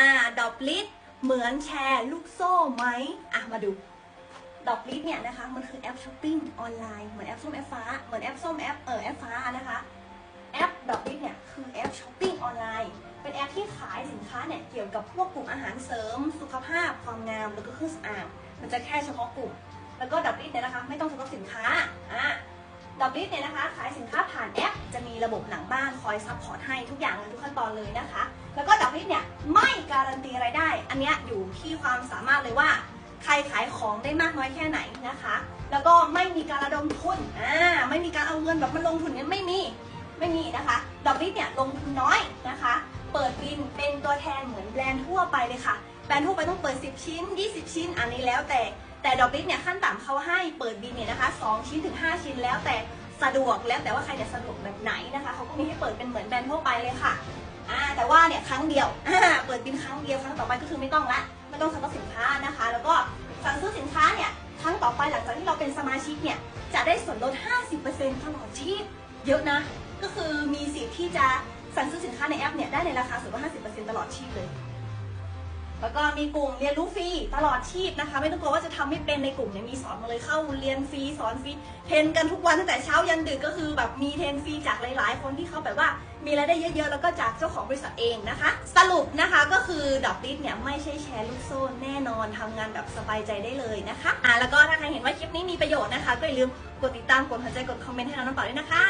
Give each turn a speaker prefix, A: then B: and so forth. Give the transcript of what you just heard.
A: อ่าดอกลิสเหมือนแชร์ลูกโซ่ไหมอะมาดู ดอกลิสเนี่ยนะคะมันคือแอปช้อปปิ้งออนไลน์เหมือนแอปส้มแอปฟ้าเหมือนแอปส้มแอปเออแอปฟ้านะคะแอปดอกลิสเนี่ยคือแอปช้อปปิ้งออนไลน์เป็นแอปที่ขายสินค้าเนี่ยเกี่ยวกับพวกกลุ่มอาหารเสริม สุขภาพความงามแล้วก็เครื่องสำอางมันจะแค่เฉพาะกลุ่ม แล้วก็ดอกลิสเนี่ยนะคะไม่ต้องเฉพาะสินค้าอะดอกลิสเนี่ยนะคะขายสินค้าผ่านแอป จะมีระบบหลังบ้านคอยซัพพอร์ตให้ทุกอย่างเลยทุกขั้นตอนเลยนะคะ แล้วก็ดอกลิสเนี่ยไม่การันตีรายได้ อันเนี้ยอยู่ที่ความสามารถเลยว่า ใครขายของได้มากน้อยแค่ไหนนะคะ แล้วก็ไม่มีการระดมทุนอ่าไม่มีการเอาเงินแบบมาลงทุนเนี่ยไม่มีไม่มีนะคะดอกลิสเนี่ยลงทุนน้อยนะคะ เปิดบินเป็นตัวแทนเหมือนแบรนด์ทั่วไปเลยค่ะแบรนด์ทั่วไปต้องเปิด 10 ชิ้น 20 ชิ้นอันนี้แล้วแต่แต่ดอกลิสเนี่ยขั้นต่ำเขาให้เปิดบินเนี่ยนะคะ2ชิ้นถึง 5 ชิ้นแล้วแต่ สะดวกแล้วแต่ว่าใครจะสะดวกแบบไหนนะคะเขาก็มีให้เปิดเป็นเหมือนแบรนด์ทั่วไปเลยค่ะอ่าแต่ว่าเนี่ยครั้งเดียวอ่าเปิดบินครั้งเดียวครั้งต่อไปก็คือไม่ต้องละไม่ต้องสั่งสินค้านะคะ แล้วก็สั่งซื้อสินค้าเนี่ยครั้งต่อไปหลังจากที่เราเป็นสมาชิกเนี่ยจะได้ส่วนลด 50%ตลอดชีพเยอะนะ ก็คือมีสิทธิ์ที่จะสั่งซื้อสินค้าในแอปเนี่ยได้ในราคาส่วนลด 50%ตลอดชีพเลย แล้วก็มีกลุ่มเรียนรู้ฟรีตลอดชีพนะคะ ไม่ต้องกลัวว่าจะทำไม่เป็นในกลุ่มเนี่ยมีสอนมาเลยเข้าเรียนฟรีสอนฟรีเทรนกันทุกวันตั้งแต่เช้ายันดึกก็คือแบบมีเทรนฟรีจากหลาย ๆ คนที่เขาแบบว่ามีรายได้เยอะ ๆ แล้วก็จากเจ้าของบริษัทเองนะคะ สรุปนะคะก็คือดอกดิสเนี่ยไม่ใช่แชร์ลูกโซ่แน่นอนทำงานแบบสบายใจได้เลยนะคะอ่าแล้วก็ถ้าใครเห็นว่าคลิปนี้มีประโยชน์นะคะ ก็อย่าลืมกดติดตามกดหัวใจกดคอมเมนต์ให้เราน้องเปล่าด้วยนะคะ